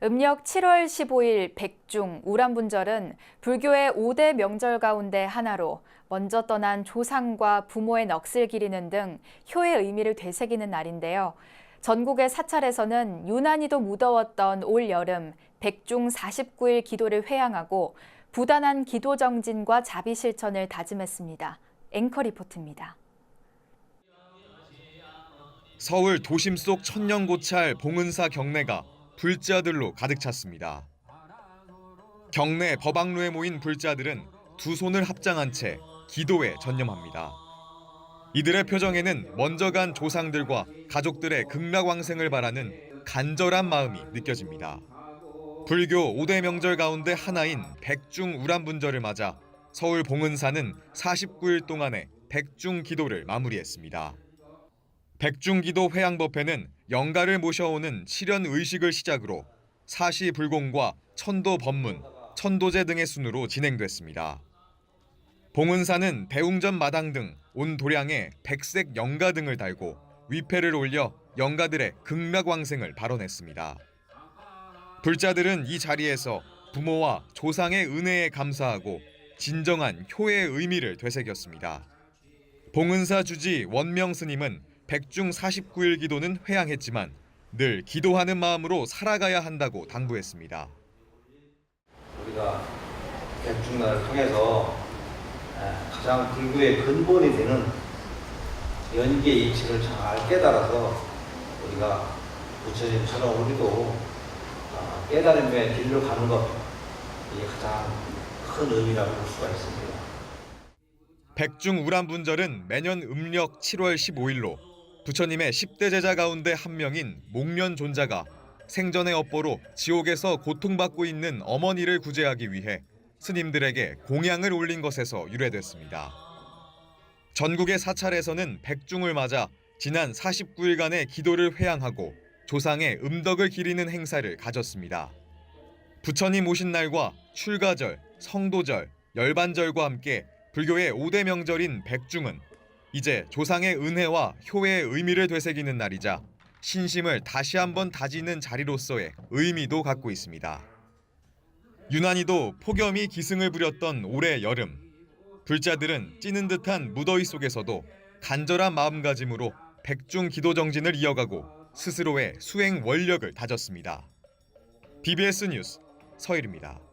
음력 7월 15일 백중 우람분절은 불교의 5대 명절 가운데 하나로 먼저 떠난 조상과 부모의 넋을 기리는 등 효의 의미를 되새기는 날인데요. 전국의 사찰에서는 유난히도 무더웠던 올 여름 백중 49일 기도를 회양하고 부단한 기도 정진과 자비 실천을 다짐했습니다. 앵커 리포트입니다. 서울 도심 속 천년 고찰 봉은사 경내가 불자들로 가득 찼습니다. 경내 법학로에 모인 불자들은 두 손을 합장한 채 기도에 전념합니다. 이들의 표정에는 먼저 간 조상들과 가족들의 극락왕생을 바라는 간절한 마음이 느껴집니다. 불교 5대 명절 가운데 하나인 백중 우람분절을 맞아 서울 봉은사는 49일 동안의 백중 기도를 마무리했습니다. 백중기도 회양법회는 영가를 모셔오는 칠연 의식을 시작으로 사시 불공과 천도 법문, 천도제 등의 순으로 진행됐습니다. 봉은사는 대웅전 마당 등 온 도량에 백색 영가 등을 달고 위패를 올려 영가들의 극락왕생을 발언했습니다. 불자들은 이 자리에서 부모와 조상의 은혜에 감사하고 진정한 효의 의미를 되새겼습니다. 봉은사 주지 원명 스님은 백중 49일 기도는 회양했지만 늘 기도하는 마음으로 살아가야 한다고 당부했습니다. 우리가 백중날을 통해서 에, 가장 불교의 근본이 되는 연계 이치를 잘 깨달아서 우리가 부처님처럼 우리도 어, 깨달음의 길로 가는 것 이게 가장 큰 의미라고 볼 수가 있습니다. 백중 우람분절은 매년 음력 7월 15일로 부처님의 10대 제자 가운데 한 명인 목련 존자가 생전의 업보로 지옥에서 고통받고 있는 어머니를 구제하기 위해 스님들에게 공양을 올린 것에서 유래됐습니다. 전국의 사찰에서는 백중을 맞아 지난 49일간의 기도를 회양하고 조상의 음덕을 기리는 행사를 가졌습니다. 부처님 오신 날과 출가절, 성도절, 열반절과 함께 불교의 5대 명절인 백중은 이제 조상의 은혜와 효의 의미를 되새기는 날이자 신심을 다시 한번 다지는 자리로서의 의미도 갖고 있습니다. 유난히도 폭염이 기승을 부렸던 올해 여름 불자들은 찌는 듯한 무더위 속에서도 간절한 마음가짐으로 백중 기도 정진을 이어가고 스스로의 수행 원력을 다졌습니다. BBS 뉴스 서일입니다.